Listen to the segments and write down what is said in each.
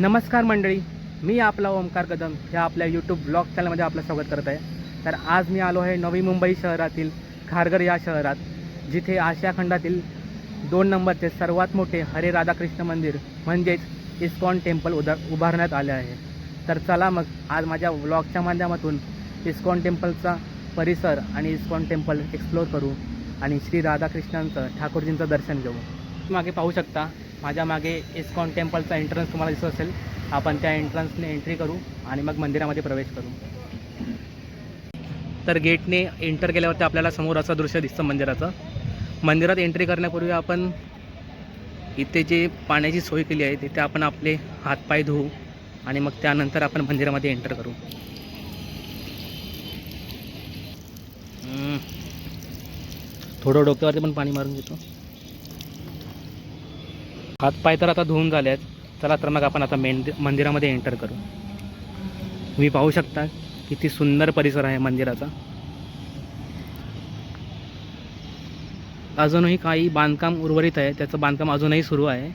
नमस्कार मंडळी मी आपला ओमकार कदम ह्या आपल्या यूट्यूब ब्लॉग चॅनलमध्ये आपलं स्वागत करत आहे. तर आज मी आलो आहे नवी मुंबई शहरातील खारघर या शहरात जिथे आशिया खंडातील दोन नंबरचे सर्वात मोठे हरे राधाकृष्ण मंदिर म्हणजेच इस्कॉन टेम्पल उदा उभारण्यात आले आहे. तर चला मग आज माझ्या ब्लॉगच्या माध्यमातून इस्कॉन टेम्पलचा परिसर आणि इस्कॉन टेम्पल एक्सप्लोर करू आणि श्री राधाकृष्णांचं ठाकूरजींचं दर्शन घेऊ. मागे पाहू शकता माझ्या मागे इस्कॉन टेम्पलचा एंट्रन्स तुम्हाला दिसत असेल. आपण त्या एंट्रन्सने एंट्री करू आणि मग मंदिरामध्ये प्रवेश करू. तर गेटने एंटर केल्यावरती आपल्याला समोर असं दृश्य दिसतं मंदिराचं. मंदिरात एंट्री करण्यापूर्वी आपण इथे जे पाण्याची सोय केली आहे तिथे आपण आपले हातपाय धुवू आणि मग त्यानंतर आपण मंदिरामध्ये एंटर करू. थोडं डोक्यावरती पण पाणी मारून घेतो. हातपाय तर आता धुवून झाले आहेत चला तर मग आपण आता मेन मंदिरामध्ये एंटर करू. तुम्ही पाहू शकता किती सुंदर परिसर आहे मंदिराचा. अजूनही काही बांधकाम उर्वरित आहे. त्याचं बांधकाम अजूनही सुरू आहे.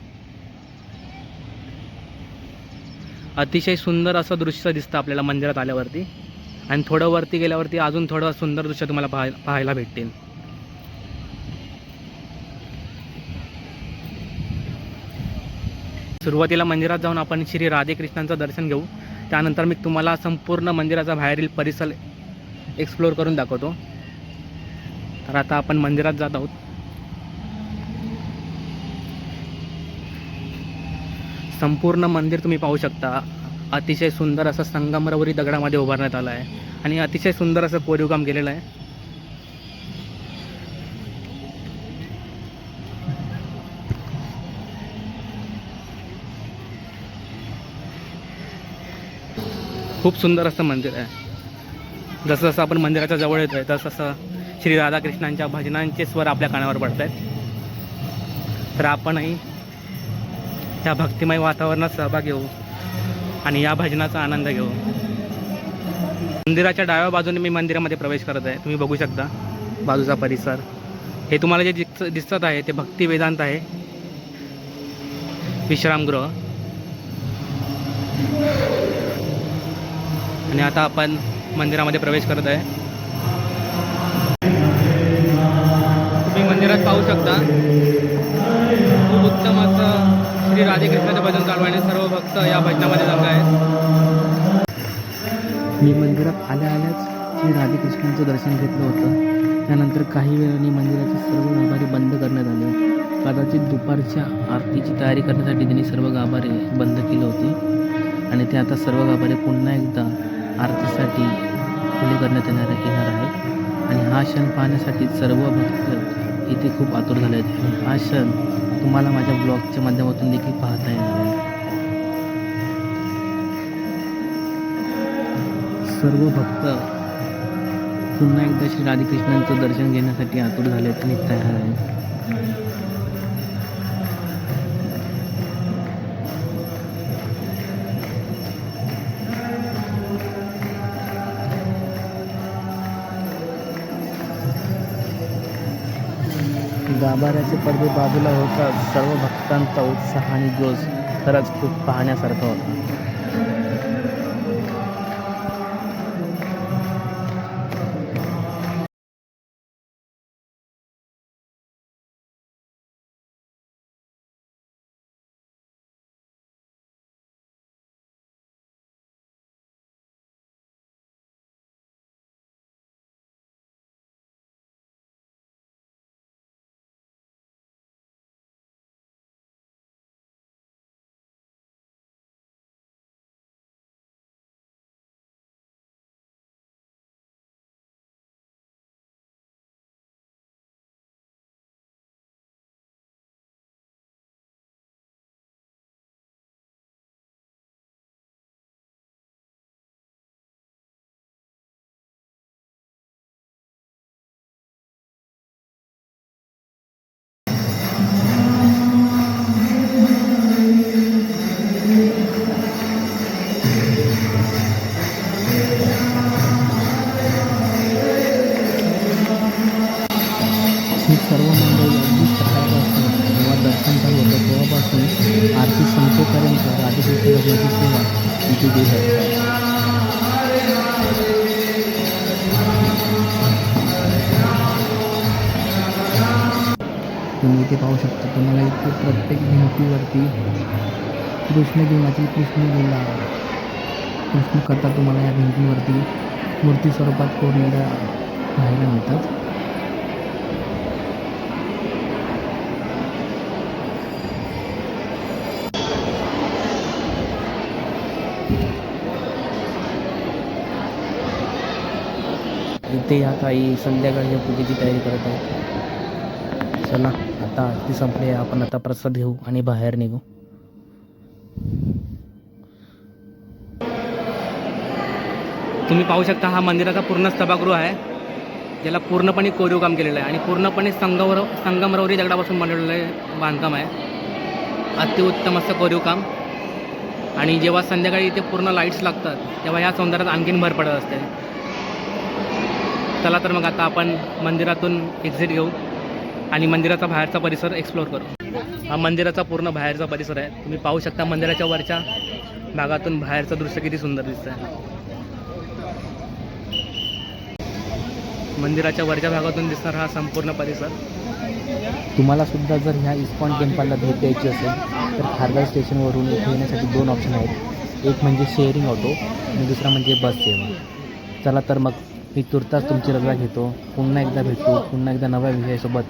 अतिशय सुंदर असं दृश्य दिसतं आपल्याला मंदिरात आल्यावरती. आणि थोडं वरती गेल्यावरती अजून थोडं सुंदर दृश्य तुम्हाला पाहाय पाहायला भेटतील. सुरुवातीला मंदिरात जाऊन आपण श्री राधेकृष्णांचं दर्शन घेऊ. त्यानंतर मी तुम्हाला संपूर्ण मंदिराचा बाहेरील परिसर एक्सप्लोअर करून दाखवतो. तर आता आपण मंदिरात जात आहोत. संपूर्ण मंदिर तुम्ही पाहू शकता. अतिशय सुंदर असं संगमरवरी दगडामध्ये उभारण्यात आलं आहे. आणि अतिशय सुंदर असं कोरीवकाम केलेलं आहे. खूप सुंदर असं मंदिर आहे. जसं जसं आपण मंदिराच्या जवळ येतो आहे तसं तसं श्री राधाकृष्णांच्या भजनांचे स्वर आपल्या कानावर पडत आहेत तर आपणही त्या भक्तिमय वातावरणात सहभाग घेऊ आणि या भजनाचा आनंद घेऊ. मंदिराच्या डाव्या बाजूने मी मंदिरामध्ये प्रवेश करत आहे. तुम्ही बघू शकता बाजूचा परिसर. हे तुम्हाला जे दिसत दिसत आहे ते भक्ती वेदांत आहे. विश्रामगृह. आणि आता आपण मंदिरामध्ये प्रवेश करत आहे. तुम्ही मंदिरात पाहू शकता. खूप उत्तम असं श्री राधेकृष्णाचं भजन चालू आहे आणि सर्व भक्त या भजनामध्ये जमले आहेत. मी मंदिरात आल्या आल्याच श्री राधेकृष्णांचं दर्शन घेतलं होतं. त्यानंतर काही वेळाने मंदिराचे सर्व गाभारे बंद करण्यात आले. कदाचित दुपारच्या आरतीची तयारी करण्यासाठी त्यांनी सर्व गाभारे बंद केले होते. आणि ते आता सर्व गाभारे पुन्हा एकदा आरतीसाठी खुले करण्यात येणार येणार आहे. आणि हा क्षण पाहण्यासाठी सर्व भक्त इथे खूप आतुर झाले आहेत. आणि हा क्षण तुम्हाला माझ्या ब्लॉगच्या माध्यमातून देखील पाहता येणार आहे. सर्व भक्त पुन्हा एकदा श्री राधिकृष्णांचं दर्शन घेण्यासाठी आतुर झाले आहेत आणि तयार आहेत. गाभाऱ्याचे पडदे बाजूला होता सर्व भक्तांचा उत्साह आणि जोश खरंच खूप पाहण्यासारखा होता. दर्शनाची सेवा इथे देत असतात तुम्ही इथे पाहू शकता तुम्हाला इथे प्रत्येक भिंतीवरती कृष्ण जीवनाची कृष्ण लीला कृष्ण कथा तुम्हाला या भिंतीवरती मूर्ती स्वरूपात कोरलेल्या पाहायला मिळतात. ते आता आई संध्याकाळच्या पूजेची तयारी करत आहेत. चला आता आरती संपली आहे. आपण आता प्रसाद घेऊ आणि बाहेर निघू. तुम्ही पाहू शकता हा मंदिराचा पूर्ण सभागृह आहे ज्याला पूर्णपणे कोरीव काम केलेलं आहे. आणि पूर्णपणे संगमर संगमरवरी दगडापासून बनवलेलं आहे बांधकाम आहे. अतिउत्तम असं कोरीव काम आणि जेव्हा संध्याकाळी इथे पूर्ण लाईट्स लागतात तेव्हा ह्या सौंदर्यात आणखीन भर पडत असते. चला तर मग आता आपण मंदिरातून एक्झिट घेऊ आणि मंदिराचा बाहेरचा परिसर एक्सप्लोअर करू. हा मंदिराचा पूर्ण बाहेरचा परिसर आहे. तुम्ही पाहू शकता मंदिराच्या वरच्या भागातून बाहेरचं दृश्य किती सुंदर दिसतं आहे मंदिराच्या वरच्या भागातून दिसणारा हा संपूर्ण परिसर. तुम्हाला सुद्धा जर ह्या इस्कॉन टेम्पलला भेट द्यायची असेल तर खारगाव स्टेशनवरून इथे येण्यासाठी दोन ऑप्शन आहेत. एक म्हणजे शेअरिंग ऑटो आणि दुसरा म्हणजे बस सेवा. चला तर मग मी तुर्तास तुमची रजा घेतो पुन्हा एकदा भेटू पुन्हा एकदा नव्या विषयासोबत.